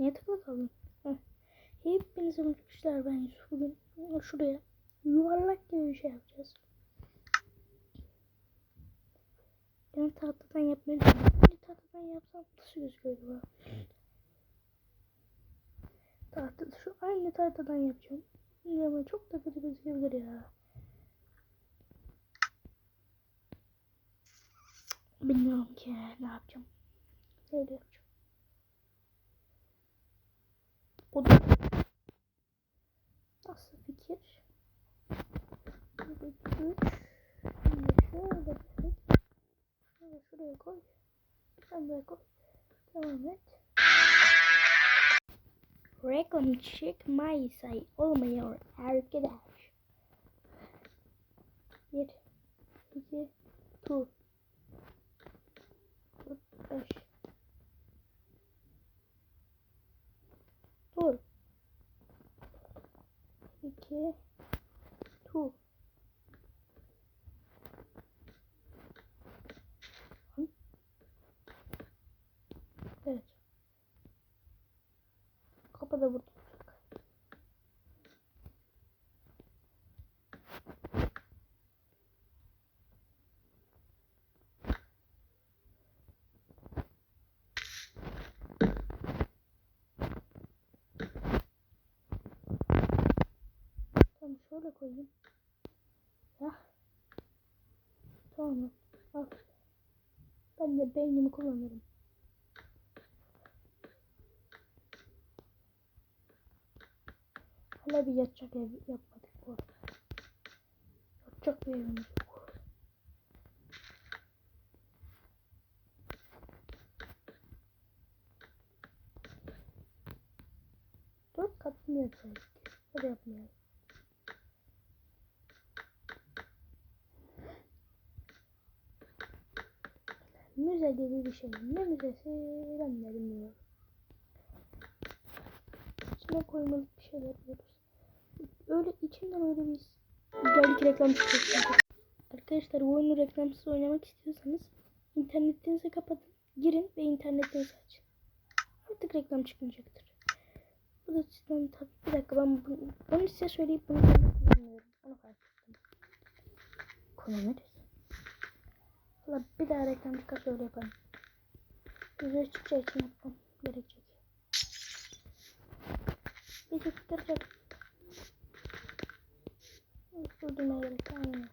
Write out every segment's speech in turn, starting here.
Niye takılı kaldın? Heh. Hepiniz unutmuşlar ben Yusuf bugün şuraya yuvarlak gibi bir şey yapacağız. Ben tahtadan yapmayı düşünüyorum. Tahtadan yapsam nasıl gözüküyor acaba? Tahta, şu aynı tahtadan yapacağım. Ama çok da kötü gözükebilir ya. Bilmiyorum ki ne yapacağım. Öyle yapacağım. O da nasıl fikir? Üç. Şöyle bir şey. Şöyle şuraya koy. Sen buraya koy. Devam et. Reklam çıkmaysa olmuyor arkadaş. Bir, iki, 2 4 5 Kapı da burada. Tamam şöyle koyayım. Ya. Tamam. Al. Ben de beynimi kullanırım. Hala bir yatacak ev yapmadık bu arada. Yatacak bir evimiz yok. Dört katlı mı yapsaydık? Hadi yapmayalım. Müze gibi bir şey. Ne müzesi ben de bilmiyorum. İçine koymalık bir şeyler yapıyoruz. Öyle içinden öyle bir güzellik reklam çıkıyor. Arkadaşlar bu oyunu reklamsız oynamak istiyorsanız internetinizi kapatın. Girin ve internetinizi açın. Artık reklam çıkmayacaktır. Bu da sizden tabii bir dakika ben bunu, bunu size söyleyip bunu kullanmıyorum. Onu fark ettim. Kullanırız. Valla bir daha reklam çıkarsa öyle yaparım. Güzel çıkacağı için yapmam gerekecek. Bir tutturacak. Durdurmaya gerek aynen.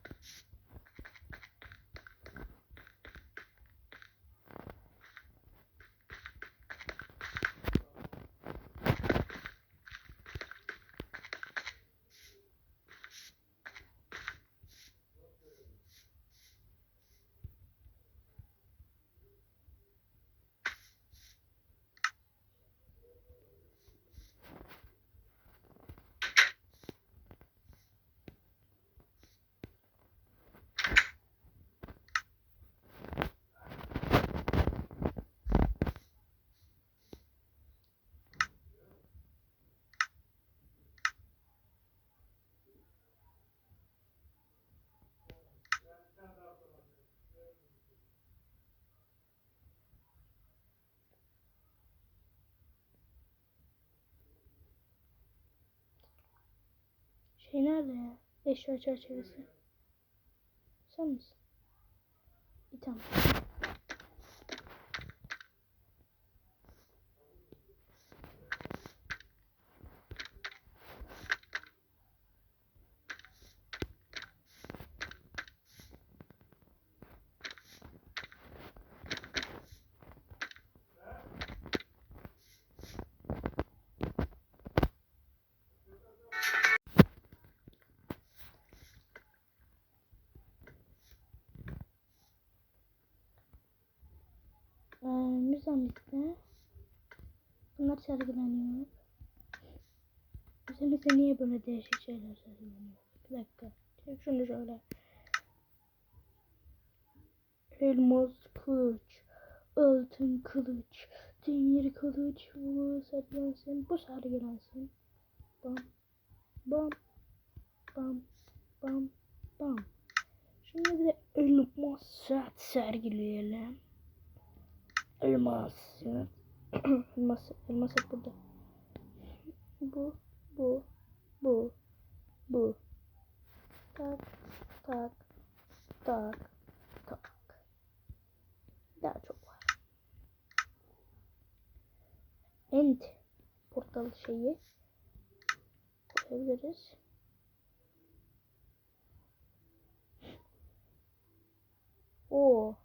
Şey nerede ya? Eşya çerçevesi. Sen misin? Bir tamam. Sergileniyor. Müzemizde niye böyle değişik şeyler sergileniyor? Bir dakika. Çek şunu şöyle. Elmas kılıç, altın kılıç, demir kılıç, bu sergilensin, bu sergilensin. Bam, bam, bam, bam, bam. Şimdi de elmas saat sergileyelim. Elmas. elmas, elmas hep burada. Bu, bu, bu, bu. Tak, tak, tak, tak. Daha çok var. End portal şeyi koyabiliriz. O.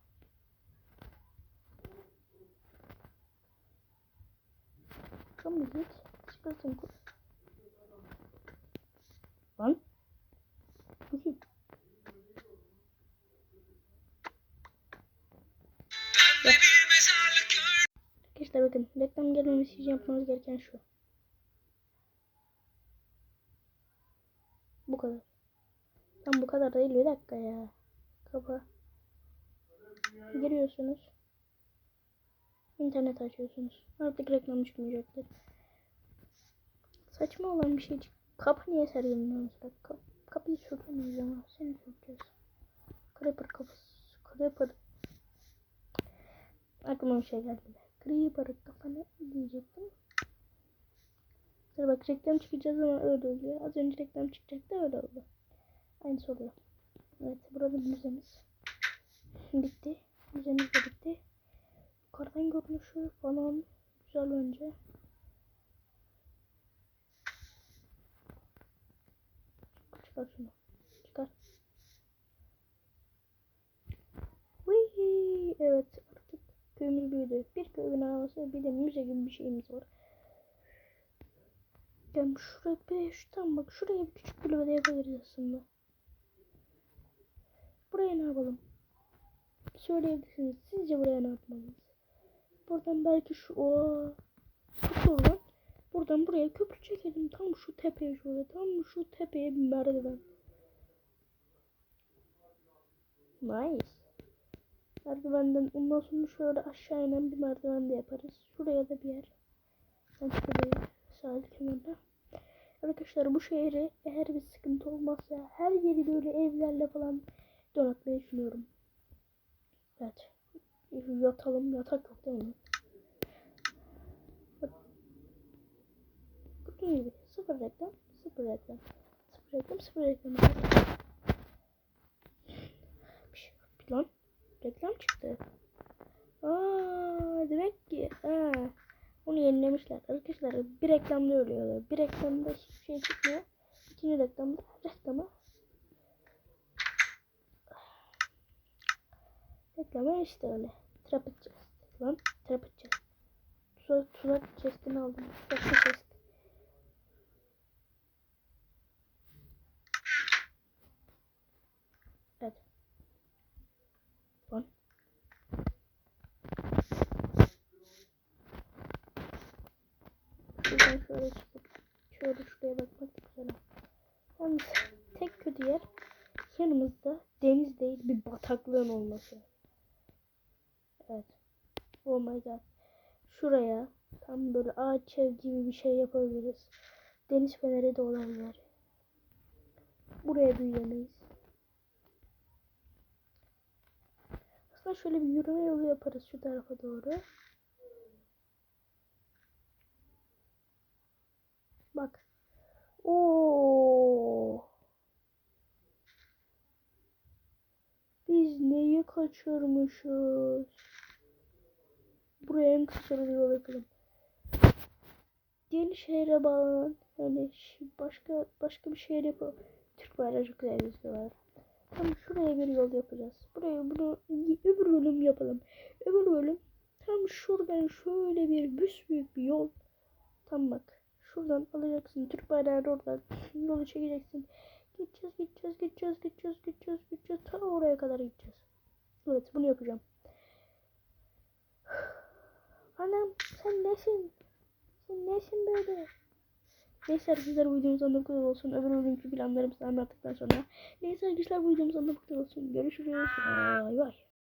Come git. Çıkarsın kur. Lan. Bu kim? Arkadaşlar bakın reklam gelmemesi için yapmanız gereken şu. Bu kadar. Tam bu kadar değil bir dakika ya. Kapa. Giriyorsunuz. İnternet açıyorsunuz. Artık reklam çıkmayacaktır. Saçma olan bir şey. Kapı niye sergileniyor mesela? Kap kapıyı sökemeyiz ama seni sökeceğiz. Creeper kapısı. Creeper. Aklıma bir şey geldi. Creeper kafanı diyecektim. Sonra bak reklam çıkacağız ama öyle oluyor. Az önce reklam çıkacaktı öyle oldu. Aynısı oluyor. Evet burada müzemiz. Bitti. Müzemiz de bitti. Yukarıdan görünüşü falan güzel bence. Çıkar şunu. Çıkar. Whee! Evet artık köyümüz büyüdü. Bir köy binası bir de müze gibi bir şeyimiz var. Yani şuraya bir şu tam bak şuraya bir küçük kulübe de yapabiliriz aslında. Buraya ne yapalım? Söyleyebilirsiniz. Sizce buraya ne yapmalıyız? Buradan belki şu o buradan buradan buraya köprü çekelim. Tam şu tepeye şöyle. Tam şu tepeye bir merdiven. Nice. Merdivenden ondan sonra şöyle aşağı inen bir merdiven de yaparız. Şuraya da bir yer. Ben şuraya sahil kenarında. Arkadaşlar bu şehri eğer bir sıkıntı olmazsa her yeri böyle evlerle falan donatmayı düşünüyorum. Evet. Yatalım. Yatak yok değil mi? Bak. Gibi sıfır reklam, sıfır reklam, sıfır reklam, sıfır reklam. Bir şey yok lan. Reklam çıktı. Aa, demek ki ha, onu yenilemişler. Arkadaşlar bir reklamda ölüyorlar. Bir reklamda hiçbir şey çıkmıyor. İkinci reklamda reklamı Reklama işte öyle. Trap edeceğiz. Lan trap edeceğiz. Tuzak, tuzak chest'ini aldım. Tuzak chest. Evet. Lan. Şuradan şöyle çıkıp şöyle şuraya bakmak güzel. Yalnız tek kötü yer yanımızda deniz değil bir bataklığın olması. Evet. Oh my god. Şuraya tam böyle ağaç ev gibi bir şey yapabiliriz. Deniz feneri de olabilir. Buraya büyüyemeyiz. Aslında şöyle bir yürüme yolu yaparız şu tarafa doğru. Bak. Oo. Biz neyi kaçırmışız? Buraya en kısa bir yapalım. Yeni şehre bağlanan yani başka başka bir şehir yapalım. Türk bayrağı çok güzel. Tam şuraya bir yol yapacağız. Buraya bunu öbür bölüm yapalım. Öbür bölüm tam şuradan şöyle bir büyük bir yol. Tam bak. Şuradan alacaksın. Türk bayrağını oradan yolu çekeceksin. Gideceğiz, gideceğiz, gideceğiz, gideceğiz, gideceğiz, gideceğiz. Ta oraya kadar gideceğiz. Evet, bunu yapacağım. Anam, sen nesin? Sen nesin böyle? Neyse arkadaşlar bu videomuz anlamı kadar olsun. Öbür bölümkü planlarımızı anlattıktan sonra. Neyse arkadaşlar bu videomuz anlamı kadar olsun. Görüşürüz. Bay bay.